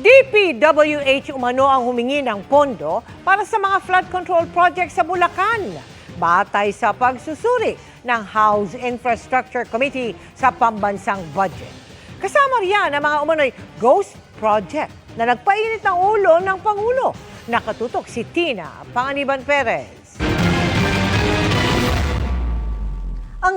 DPWH umano ang humingi ng pondo para sa mga flood control project sa Bulacan. Batay sa pagsusuri ng House Infrastructure Committee sa pambansang budget. Kasama riyan ang mga umano'y ghost project na nagpainit ng ulo ng Pangulo. Nakatutok si Tina Panganiban Perez.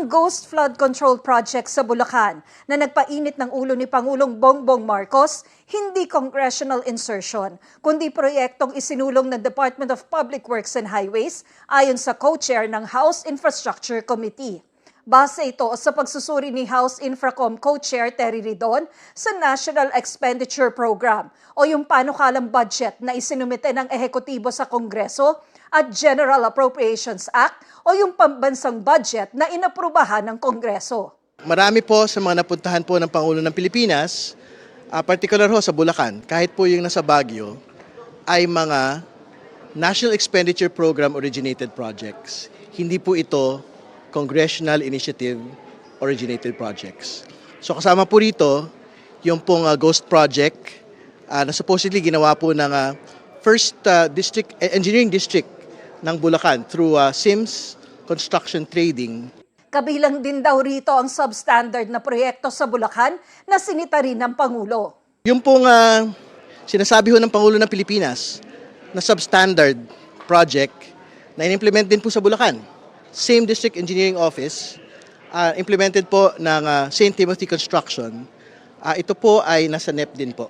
Ghost Flood Control Project sa Bulacan na nagpainit ng ulo ni Pangulong Bongbong Marcos, hindi congressional insertion, kundi proyektong isinulong ng Department of Public Works and Highways ayon sa co-chair ng House Infrastructure Committee. Base ito sa pagsusuri ni House Infracom Co-Chair Terry Ridon sa National Expenditure Program o yung panukalang budget na isinumite ng ehekutibo sa Kongreso at General Appropriations Act o yung pambansang budget na inaprubahan ng Kongreso. Marami po sa mga napuntahan po ng Pangulo ng Pilipinas, ah, particular ho sa Bulacan, kahit po yung nasa Baguio, ay mga National Expenditure Program originated projects. Hindi po ito Congressional Initiative originated projects. So kasama po rito yung pong ah, Ghost Project ah, na supposedly ginawa po ng ah, First ah, District eh, Engineering District ng Bulacan through ah, Sims Construction Trading Kabilang din daw rito ang substandard na proyekto sa Bulacan na sinita rin ng Pangulo. Yung pong ah, sinasabi ho ng Pangulo ng Pilipinas na substandard project na in-implement din po sa Bulacan. Same District Engineering Office, ah, implemented po ng ah, St. Timothy Construction. Ah, ito po ay nasa NEP din po.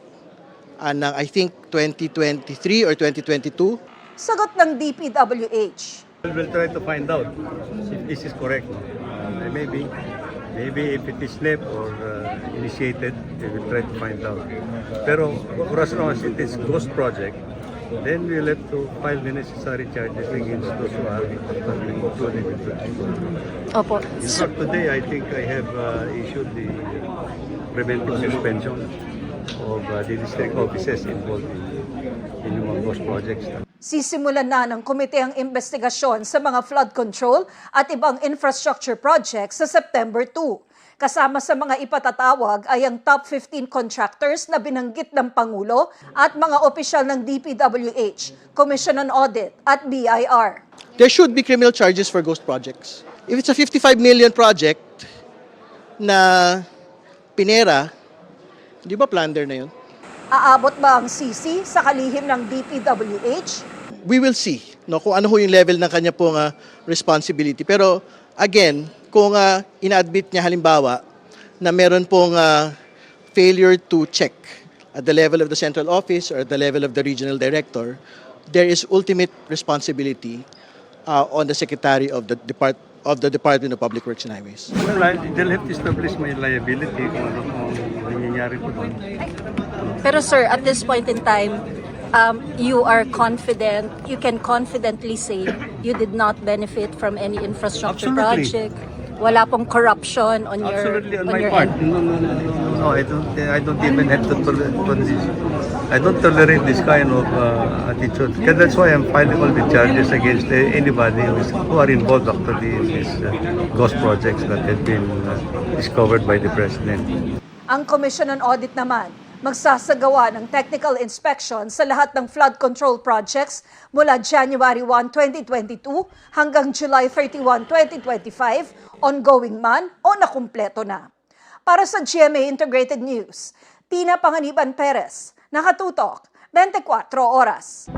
Ah, ng I think 2023 or 2022. Sagot ng DPWH. We'll try to find out if this is correct. Uh, maybe, maybe if it is SNEP or uh, initiated, we will try to find out. Pero for as long as it is ghost project, then we'll have to file the necessary charges against those who are included in it. Opo. In fact, today I think I have uh, issued the preventive suspension of uh, the district offices involved in, in mga ghost projects. Sisimulan na ng komite ang investigasyon sa mga flood control at ibang infrastructure projects sa September 2. Kasama sa mga ipatatawag ay ang top 15 contractors na binanggit ng Pangulo at mga opisyal ng DPWH, Commission on Audit at BIR. There should be criminal charges for ghost projects. If it's a 55 million project na pinera, di ba plunder na yun? Aabot ba ang CC sa kalihim ng DPWH? we will see no kung ano ho yung level ng kanya pong ah, responsibility pero again kung uh, ina-admit niya halimbawa na meron pong ah, failure to check at the level of the central office or at the level of the regional director there is ultimate responsibility ah, on the secretary of the depart of the Department of Public Works and Highways. Well, I- they'll have to establish my liability kung ano kung nangyayari po doon. Pero sir, at this point in time, um, you are confident, you can confidently say you did not benefit from any infrastructure Absolutely. project. Wala pong corruption on your Absolutely on, on my your part. end. No, no, no, no, no, no. I don't. I don't even have to tolerate this. I don't tolerate this kind of uh, attitude. Because that's why I'm filing all the charges against uh, anybody who, is, who are involved actually in these uh, ghost projects that have been uh, discovered by the president. Ang Commission on Audit naman, magsasagawa ng technical inspection sa lahat ng flood control projects mula January 1, 2022 hanggang July 31, 2025, ongoing man o nakumpleto na. Para sa GMA Integrated News, Tina Panganiban Perez, nakatutok, 24 oras.